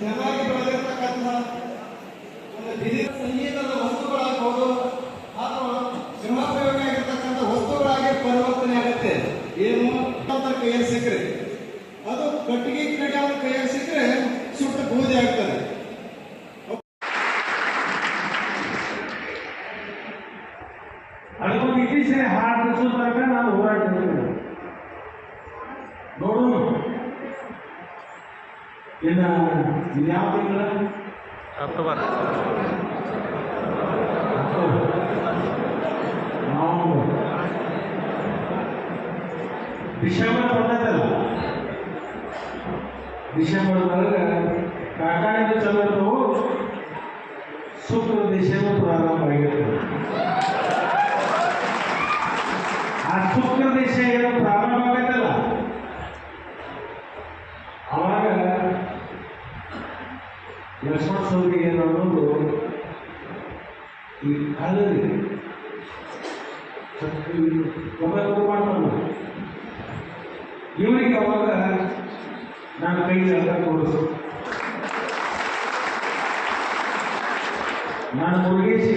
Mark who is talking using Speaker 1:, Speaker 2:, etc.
Speaker 1: ಚೆನ್ನಾಗಿ ಬೆಳೆದಿರ್ತಕ್ಕಂಥ ಸಂಗೀತದ ವಸ್ತುಗಳಾಗಬಹುದು ಅಥವಾ ಗೃಹೋಪಯೋಗ ಆಗಿರ್ತಕ್ಕಂಥ ವಸ್ತುಗಳಾಗಿ ಪರಿವರ್ತನೆ ಆಗುತ್ತೆ. ಏನು? ಕೈಯಲ್ಲಿ ಸಿಕ್ಕರೆ. ಅದು ಕಟ್ಟಿಗೆ ಕಿರೀಟವನ್ನು ಕೈಯಲ್ಲಿ ಸಿಕ್ಕರೆ ಸುಟ್ಟ ಬೂದಿ ಆಗ್ತದೆ.
Speaker 2: ಅದಕ್ಕೊಂದು ಇತ್ತೀಚಿನ ಹಾಡು ತನಕ ನಾನು ಹೋರಾಟ ಇನ್ನ ಯಾವ ತಿಂಗಳ
Speaker 3: ಅಕ್ಟೋಬರ್
Speaker 2: ನವೆಂಬರ್ ಡಿಸೆಂಬರ್ ಬಂದದಲ್ಲ ಡಿಸೆಂಬರ್ ಒಳಗೆ ಕಾಕಾಣಿದ ಚಂದ್ರವು ಶುಕ್ರ ಡಿಸೆಂಬರ್ ಪ್ರಾರಂಭ ಆಗಿರ್ತದೆ ಆ ಶುಕ್ರ ದೇಶ ಏನು ಪ್ರಾರಂಭ ಆಗತ್ತಲ್ಲ ಸೌದಿಗೆ ಏನು ಅನ್ನೋದು ಈ ಕಾಲದಲ್ಲಿ ಮಾಡ್ತಾನೆ ಇವರಿಗೆ ಅವಾಗ ನಾನು ಕೈ ಜಾಗ ಕೊಡಿಸು ನಾನು ಮುರುಗೇಶ್